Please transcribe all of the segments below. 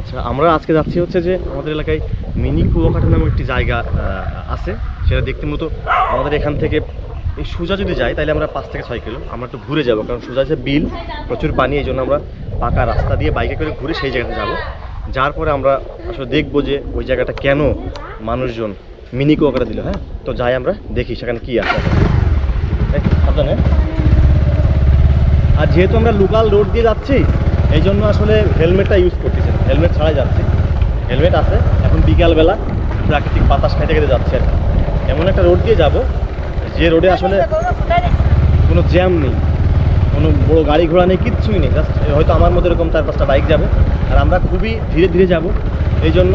আচ্ছা আমরা আজকে যাচ্ছি হচ্ছে যে আমাদের এলাকায় মিনি কুয়াকাটা নামে একটি জায়গা আছে। সেটা দেখতে মতো আমাদের এখান থেকে, এই সোজা যদি যাই তাহলে আমরা পাঁচ থেকে ছয় কিলো। আমরা একটু ঘুরে যাব, কারণ সোজা আছে বিল, প্রচুর পানি, এই জন্য আমরা পাকা রাস্তা দিয়ে বাইকে করে ঘুরে সেই জায়গাতে যাব। যার পরে আমরা আসলে দেখব যে ওই জায়গাটা কেন মানুষজন মিনি কুয়াকাটা দিল হ্যাঁ? তো যাই আমরা দেখি সেখানে কী আছে। সাবধানে। আর যেহেতু আমরা লোকাল রোড দিয়ে যাচ্ছি, এই জন্য আসলে হেলমেটটা ইউজ করতেছি। হেলমেট ছাড়াই যাচ্ছি। হেলমেট আছে, এখন বিকালবেলা প্রাকৃতিক বাতাস খাইতে খেতে যাচ্ছি আর। এমন একটা রোড দিয়ে যাব, যে রোডে আসলে কোনো জ্যাম নেই, কোনো বড় গাড়ি ঘোড়া নেই, কিচ্ছুই নেই। জাস্ট হয়তো আমার মতো এরকম চার পাঁচটা বাইক যাবে। আর আমরা খুবই ধীরে ধীরে যাব। এই জন্য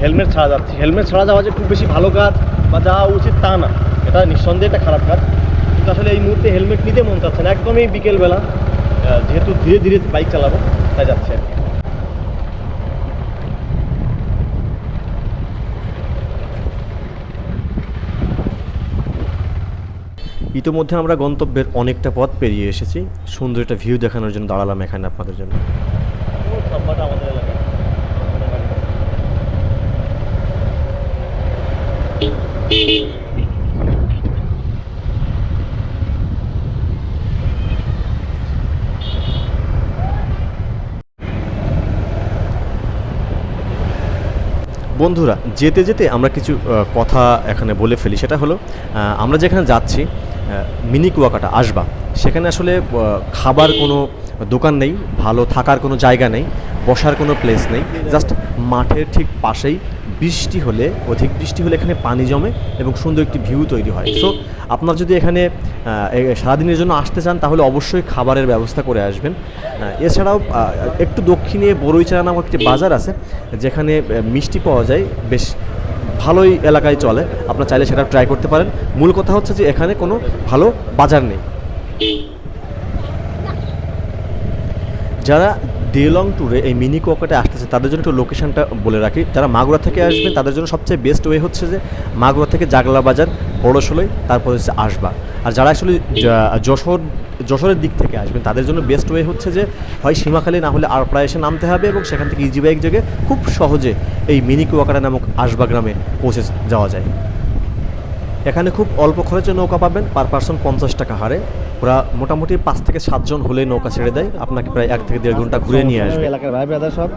হেলমেট ছাড়া যাচ্ছি। হেলমেট ছাড়া যাওয়া যে খুব বেশি ভালো কাজ বা যাওয়া উচিত তা না। এটা নিঃসন্দেহে একটা খারাপ কাজ। কিন্তু আসলে এই মুহূর্তে হেলমেট নিতে মন চাচ্ছে না। একদমই বিকেলবেলা যেহেতু ধীরে ধীরে বাইক চালাবো, তাই যাচ্ছে আর ইতোমধ্যে আমরা গন্তব্যের অনেকটা পথ পেরিয়ে এসেছি। সুন্দর একটা ভিউ দেখানোর জন্য দাঁড়ালাম এখানে আপনাদের জন্য। বন্ধুরা, যেতে যেতে আমরা কিছু কথা এখানে বলে ফেলি। সেটা হলো আমরা যেখানে যাচ্ছি মিনি কুয়াকাটা আসবা। সেখানে আসলে খাবার কোনো দোকান নেই, ভালো থাকার কোনো জায়গা নেই, বসার কোনো প্লেস নেই। জাস্ট মাঠের ঠিক পাশেই বৃষ্টি হলে, অধিক বৃষ্টি হলে এখানে পানি জমে এবং সুন্দর একটি ভিউ তৈরি হয়। সো আপনার যদি এখানে সারাদিনের জন্য আসতে চান, তাহলে অবশ্যই খাবারের ব্যবস্থা করে আসবেন। এছাড়াও একটু দক্ষিণে বড়ইচারা নামক একটি বাজার আছে, যেখানে মিষ্টি পাওয়া যায়। বেশ ভালোই এলাকায় চলে, আপনার চাইলে সেটা ট্রাই করতে পারেন। মূল কথা হচ্ছে যে এখানে কোনো ভালো বাজার নেই। যারা ডেলং ট্যুরে এই মিনি কোয়াকাটে আসতেছে, তাদের জন্য একটু লোকেশনটা বলে রাখি। যারা মাগুরা থেকে আসবে তাদের জন্য সবচেয়ে বেস্ট ওয়ে হচ্ছে যে মাগুরা থেকে জাগলা বাজার বড়শোলই তারপর হচ্ছে আসবা। আর যারা আসলে যশোর, যশোরের দিক থেকে আসবেন, তাদের জন্য বেস্ট ওয়ে হচ্ছে যে, হয় সীমাখালী না হলে আর প্রায় এসে নামতে হবে এবং সেখান থেকে ইজি বাইক জেগে খুব সহজে এই মিনি কুয়াকাটা নামক আসবা গ্রামে পৌঁছে যাওয়া যায়। এখানে খুব অল্প খরচে নৌকা পাবেন পার পার্সন পঞ্চাশ টাকা হারে। ওরা মোটামুটি পাঁচ থেকে সাতজন হলে নৌকা ছেড়ে দেয়। আপনাকে প্রায় এক থেকে দেড় ঘণ্টা ঘুরে নিয়ে আসবে। এলাকার ভাই ব্রাদার সব।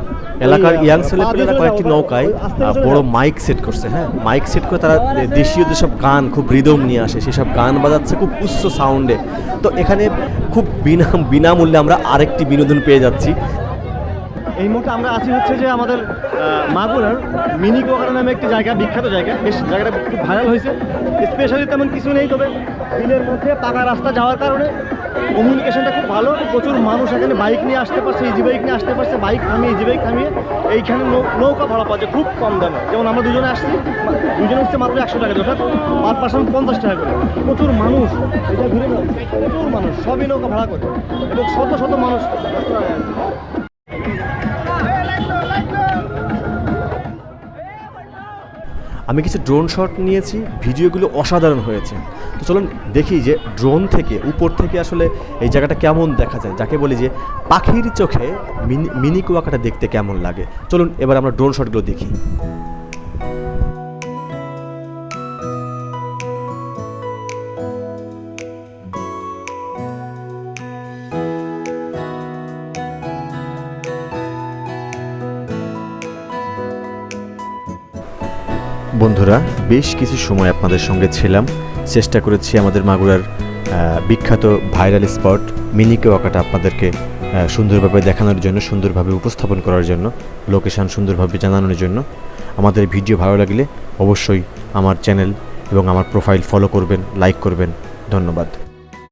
এলাকার ইয়াং ছেলেপেলেরা কয়েকটি নৌকায় বড় মাইক সেট করছে হ্যাঁ। মাইক সেট করে তারা দেশীয় যেসব গান খুব রিদম নিয়ে আসে সেসব গান বাজাচ্ছে খুব উচ্চ সাউন্ডে তো এখানে খুব বিনা বিনামূল্যে আমরা আরেকটি বিনোদন পেয়ে যাচ্ছি। এই মুহূর্তে আমরা আছি হচ্ছে যে আমাদের মাগুরার মিনি কোয়াকাটা নামে একটি জায়গা, বিখ্যাত জায়গা। বেশ, জায়গাটা খুব ভাইরাল হয়েছে। স্পেশালি তেমন কিছু নেই, তবে বিলের মধ্যে পাকা রাস্তা যাওয়ার কারণে কমিউনিকেশনটা খুব ভালো। প্রচুর মানুষ এখানে বাইক নিয়ে আসতে পারছে ইজি বাইক নিয়ে আসতে পারছে বাইক থামিয়ে ইজি বাইক থামিয়ে। এইখানে নৌকা ভাড়া পাওয়া যায় খুব কম দামে। যেমন আমরা দুজনে আসছি দুজনে হচ্ছে মাত্র একশো টাকা অর্থাৎ পার পার্সন পঞ্চাশ টাকা করে। প্রচুর মানুষ, এটা ঘুরে প্রচুর মানুষ, সবই নৌকা ভাড়া করে। এবং শত শত মানুষ। আমি কিছু ড্রোন শট নিয়েছি ভিডিওগুলো অসাধারণ হয়েছে। তো চলুন দেখি যে ড্রোন থেকে, উপর থেকে আসলে এই জায়গাটা কেমন দেখা যায়। যাকে বলি যে পাখির চোখে মিনি মিনি কুয়াকাটা দেখতে কেমন লাগে। চলুন এবার আমরা ড্রোন শটগুলো দেখি। বন্ধুরা, বেশ কিছু সময় আপনাদের সঙ্গে ছিলাম। চেষ্টা করেছি আমাদের মাগুরার বিখ্যাত ভাইরাল স্পট, মিনি কেওয়াকাটা আপনাদেরকে সুন্দরভাবে দেখানোর জন্য, সুন্দরভাবে উপস্থাপন করার জন্য, লোকেশান সুন্দরভাবে জানানোর জন্য। আমাদের ভিডিও ভালো লাগলে অবশ্যই আমার চ্যানেল এবং আমার প্রোফাইল ফলো করবেন, লাইক করবেন। ধন্যবাদ।